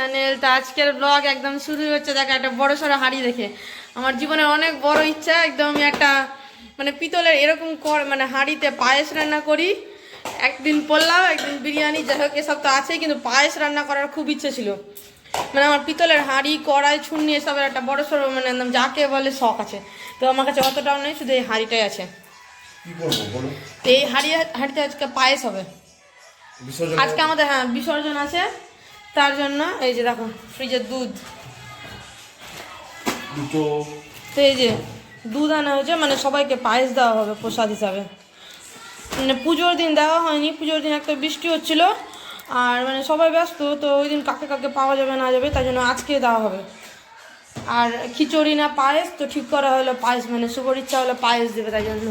Channel তো আজকের blog একদম শুরু হচ্ছে দেখো একটা বড় সড়ো হাঁড়ি দেখে। আমার জীবনের অনেক বড় ইচ্ছা একদম একটা মানে পিতলের এরকম কর মানে হাঁড়িতে পায়েস রান্না করি। একদিন পোলাও একদিন বিরিয়ানি যাই হোক এসব তো আছেই কিন্তু পায়েস রান্না করার খুব ইচ্ছে ছিল। মানে আমার পিতলের হাঁড়ি কড়াই ছুন্নি এসবের একটা বড় সড়ো মানে একদম যাকে বলে শখ আছে। তো আমার কাছে অতটাও নেই শুধু এই হাঁড়িটাই আছে। তো এই হাঁড়ি হাঁড়িতে আজকে পায়েস হবে। আজকে আমাদের হ্যাঁ বিসর্জন আছে। তার জন্য এই যে দেখো ফ্রিজের দুধ। তো এই যে দুধ আনা হয়েছে মানে সবাইকে পায়েস দেওয়া হবে প্রসাদ হিসাবে। মানে পুজোর দিন দেওয়া হয়নি পুজোর দিন একটা বৃষ্টি হচ্ছিল আর মানে সবাই ব্যস্ত তো ওই দিন কাকে কাকে পাওয়া যাবে না যাবে তাই জন্য আজকে দেওয়া হবে। আর খিচুড়ি না পায়েস তো ঠিক করা হলো পায়েস মানে শুভর ইচ্ছা হলো পায়েস দেবে তাই জন্য।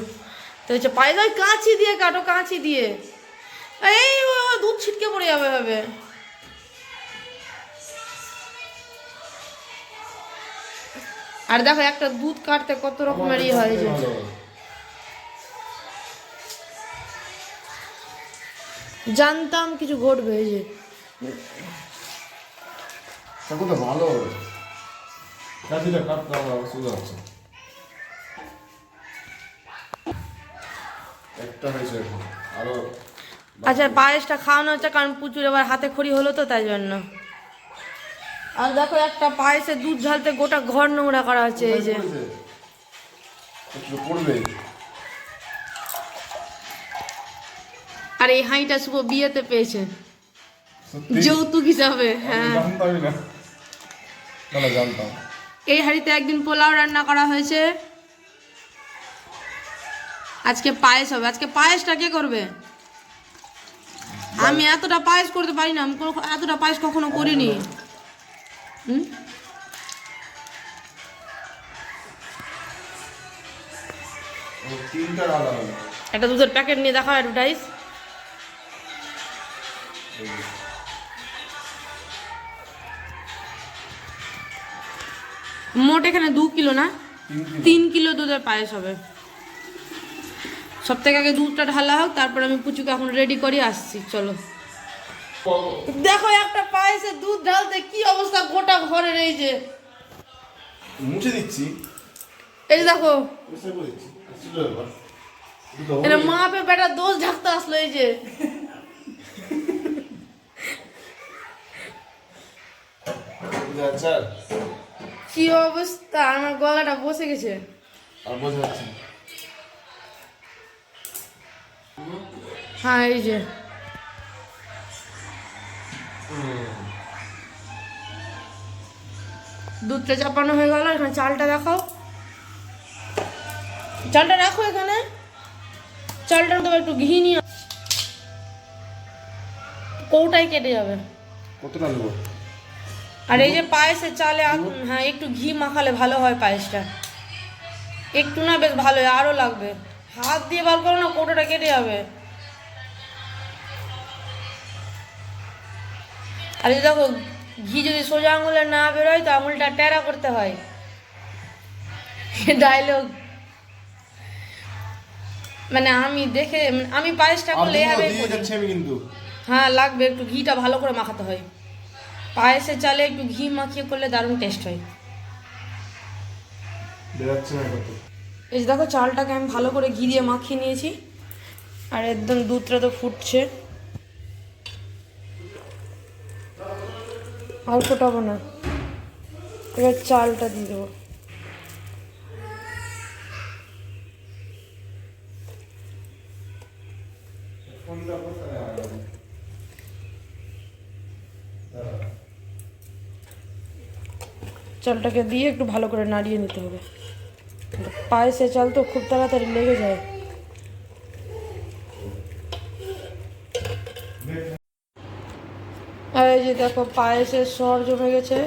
তো হচ্ছে পায়েস ওই কাঁচি দিয়ে কাটো কাঁচি দিয়ে। এই দুধ ছিটকে পড়ে যাবে হবে আর দেখো একটা দুধ কাটতে কত রকমের ইয়ে হয় যে জানতাম কিছু ঘটবে এই যে। ভালো হয়েছে আচ্ছা পায়েসটা খাওয়ানো হচ্ছে কারণ প্রচুর এবার হাতে খড়ি হলো তো তাই জন্য। আর দেখো একটা পায়েসে দুধ ঝালতে গোটা ঘর নোংরা করা হচ্ছে এই যে। আর এই হাঁড়িটা শুভ বিয়েতে পেয়েছে। যৌতুক হিসাবে হ্যাঁ। এই হাঁড়িতে একদিন পোলাও রান্না করা হয়েছে। আজকে পায়েস হবে। আজকে পায়েসটা কে করবে? আমি এতটা পায়েস করতে পারি না। আমি এতটা পায়েস কখনো করিনি। হুম? একটা দুধের প্যাকেট নিয়ে দেখা অ্যাডভার্টাইজ মোট এখানে দু কিলো না? তিন কিলো। তিন কিলো দুধের পায়েস হবে। সব থেকে আগে দুধটা ঢালা হোক তারপর আমি পুচুকে এখন রেডি করে আসছি চলো। দেখো একটা পায়েসে দুধ ঢালতে কি অবস্থা গোটা ঘরের এই যে? মুছে দিচ্ছি। এই দেখো। এটা মা পে বেটা দোষ ঢাকতে আসলো এই যে? কি অবস্থা? আমার গলাটা বসে গেছে। আর বোঝা যাচ্ছে হ্যাঁ এই যে। দুধটা চাপানো হয়ে গেল এখানে চালটা দেখাও। চালটা রাখো এখানে। চালটার তো একটু ঘি নিয়ে কৌটাই কেটে যাবে। কতটা নেব? আর এই যে পায়েসের চালে হ্যাঁ একটু ঘি মাখালে ভালো হয় পায়েসটা। একটু না বেশ ভালো আরও লাগবে। হাত দিয়ে বার করো না কৌটোটা কেটে যাবে। আর দেখো ঘি যদি সোজা আঙুলে না বেরোয় তো আঙুলটা টেরা করতে হয়। ডায়লগ মানে আমি দেখে আমি পায়েসটা করলে কিন্তু। হ্যাঁ লাগবে একটু ঘিটা ভালো করে মাখাতে হয়। পায়েসে চালে একটু ঘি মাখিয়ে করলে দারুণ টেস্ট হয়। এই দেখো চালটাকে আমি ভালো করে ঘি দিয়ে মাখিয়ে নিয়েছি। আর একদম দুধটা তো ফুটছে। আর ফোটাবো না। এবার চালটা দিয়ে দেবো। চালটাকে দিয়ে একটু ভালো করে নাড়িয়ে নিতে হবে। পায়েসে চাল তো খুব তাড়াতাড়ি লেগে যায় আর এই যে দেখো পায়েসের সর জমে গেছে।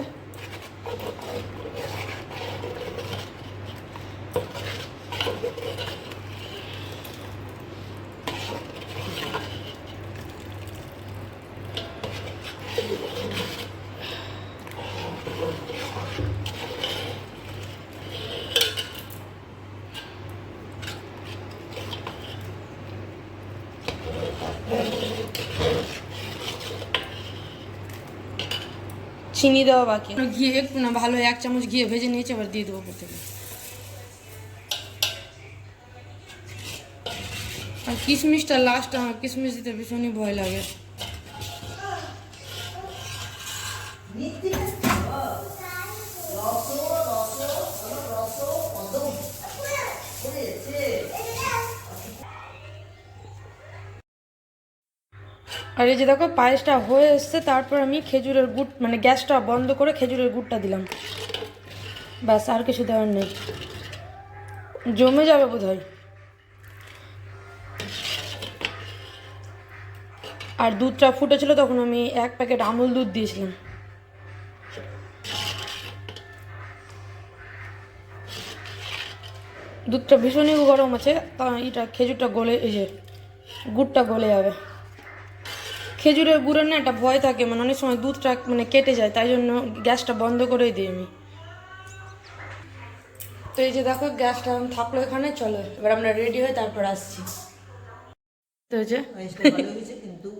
চিনি দেওয়া বাকি ঘি একটু না ভালো এক চামচ ঘিয়ে ভেজে নিয়েছি এবার দিয়ে দেবো উপর থেকে আর কিশমিশটা লাস্ট আমার কিশমিশ দিতে ভীষণই ভয় লাগে আর এই যে দেখো পায়েসটা হয়ে এসছে, তারপর আমি খেজুরের গুড় মানে গ্যাসটা বন্ধ করে খেজুরের গুড়টা দিলাম। ব্যাস, আর কিছু দেওয়ার নেই। জমে যাবে বোধ হয় আর দুধটা ফুটেছিল তখন আমি এক প্যাকেট আমুল দুধ দিয়েছিলাম। দুধটা ভীষণই গরম আছে, তা এটা খেজুরটা গলে, এই যে গুড়টা গলে যাবে। খেজুরের গুড়ের না একটা ভয় থাকে মানে অনেক সময় দুধটা মানে কেটে যায় তাই জন্য গ্যাসটা বন্ধ করেই দিই আমি। তো এই যে দেখো গ্যাসটা থাকল এখানে চলো এবার আমরা রেডি হয়ে তারপর আসছি। তো যে কিন্তু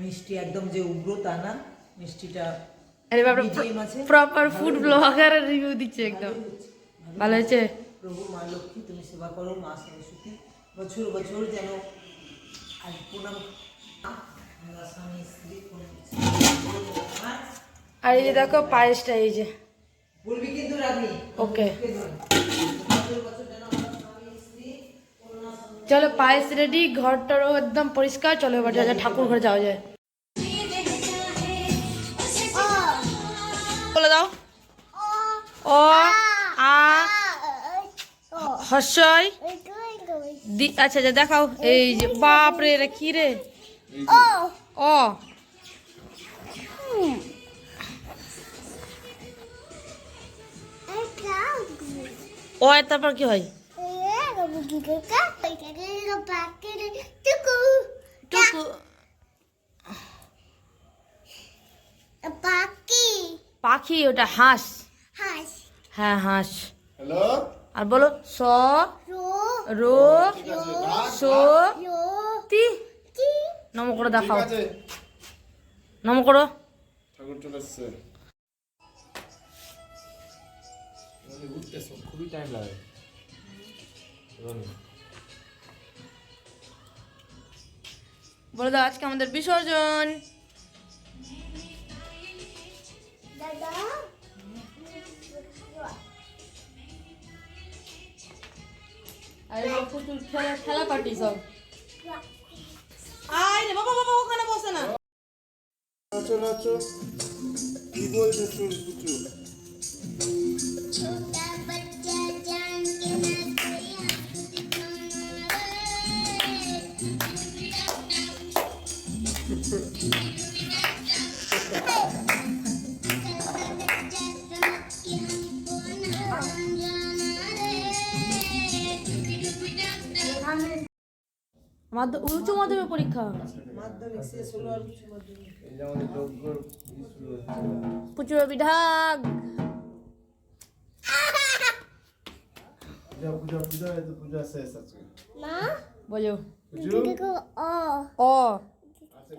মিষ্টি একদম যে উগ্র তা না মিষ্টিটা আরে বাবা প্রপার ফুড ব্লগারের রিভিউ দিচ্ছে একদম। ভালো হয়েছে। প্রভু মা লক্ষ্মী তুমি সেবা করো মা সরস্বতী বছর বছর যেন আজ প্রণাম আর এই যে দেখো পায়েসটা এই যে। ওকে। চলো পায়েস রেডি ঘরটারও একদম পরিষ্কার। চলো এবার যা ঠাকুর ঘরে যাওয়া যায়। বলে দাও। ও আ হর্ষই। দি- আচ্ছা আচ্ছা দেখাও। এই যে বাপ রে রে কি রে? ও ও তারপর কি হয়? টুকু। পাখি ওটা হাঁস। হ্যাঁ হাঁস। হ্যালো আর বলো স রো সো নম করে দেখাও। নম করো। ঠাকুর চলে উঠতেছো খুবই টাইম লাগে। বলে দাও আজকে আমাদের বিসর্জন। আরে প্রচুর খেলা খেলা পার্টি সব। আয় রে বাবা বাবা ওখানে বসে না। নাচো নাচো। কি বলছো চুল কুচু ই শুরু হচ্ছে প্রচুর বিধাগ পূজা পূজা পূজা এই তো পূজা শেষ আজকে বলো। ও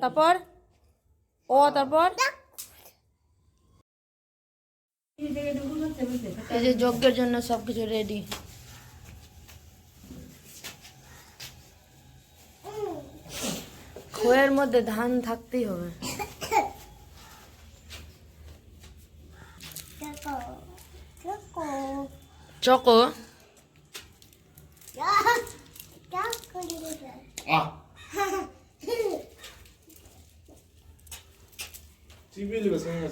তারপর? ও তারপর? এই যে যজ্ঞের জন্য সবকিছু রেডি খোয়ের মধ্যে ধান থাকতেই হবে। চকো। টিভি লিখে সঙ্গে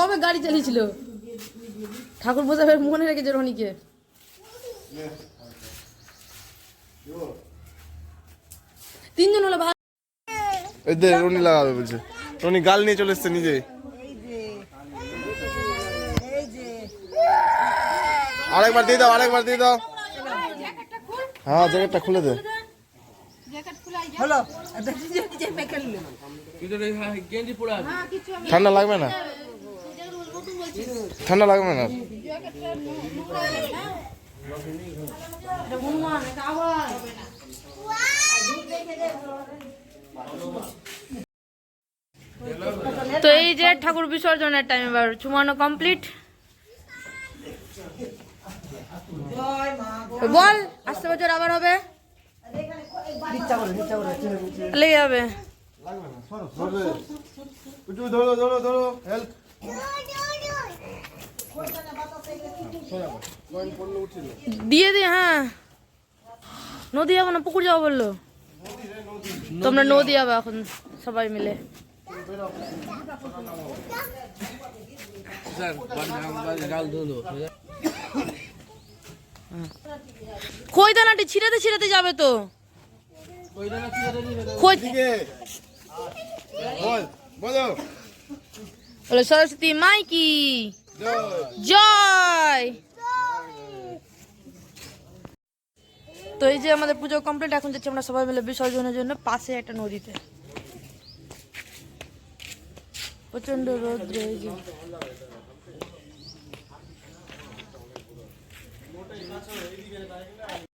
কবে গাড়ি চালিয়েছিল? ঠাকুর প্রসাদের মনে রেখেছে রনিকে তিনজন হলো ভালো এই দে রনি লাগাবে বলছে। রনি গাল নিয়ে চলে এসছে নিজে আরেকবার দিয়ে দাও আরেকবার দিয়ে দাও। হ্যাঁ জ্যাকেটটা খুলে দে। নিল। ঠান্ডা লাগবে না? ঠান্ডা লাগবে না? তো এই যে ঠাকুর বিসর্জনের টাইম এবার চুমানো কমপ্লিট বল আসতে বছর আবার হবে। লেগে যাবে ধরো ধরো ধরো হেল্প দিয়ে দিয়ে হ্যাঁ। নদী এখন পুকুর যাব বলল। তোমরা নদী যাবে এখন সবাই মিলে। খৈদানাটি ছিঁড়াতে ছিঁড়াতে যাবে তো। খৈ দিকে বল বলো। બોલો સરસ્વતી માય કી જય তো এই যে আমাদের পুজো কমপ্লিট এখন যাচ্ছি আমরা সবাই মিলে বিসর্জনের জন্য পাশে একটা নদীতে প্রচন্ড রোদ রয়েছে মোটাই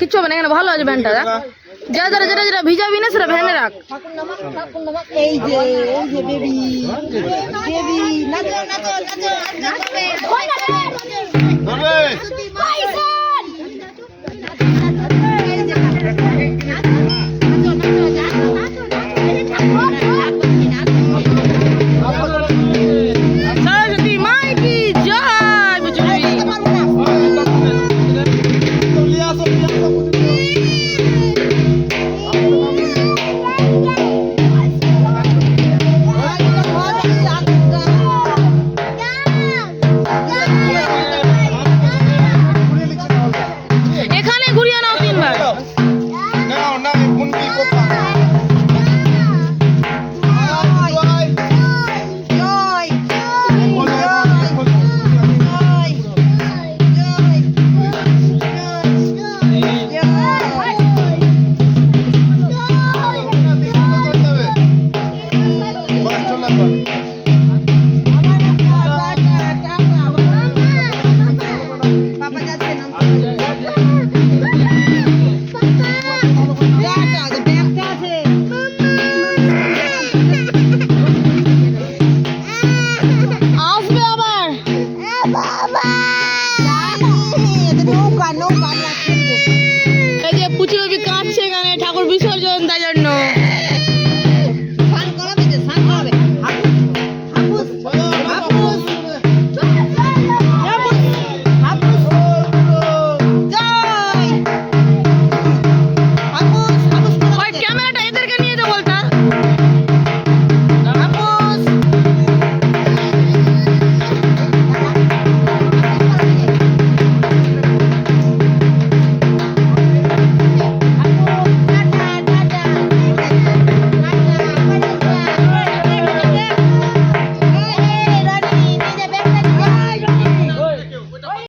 কিচ্ছু হবে না এখানে ভালো আছে ভ্যানটা রাখ যা যারা যেটা যেটা ভিজাবি না সেটা ভ্যানে রাখ। এই যে এই যে বেবি বেবি নাচো নাচো নাচো বিসর্জন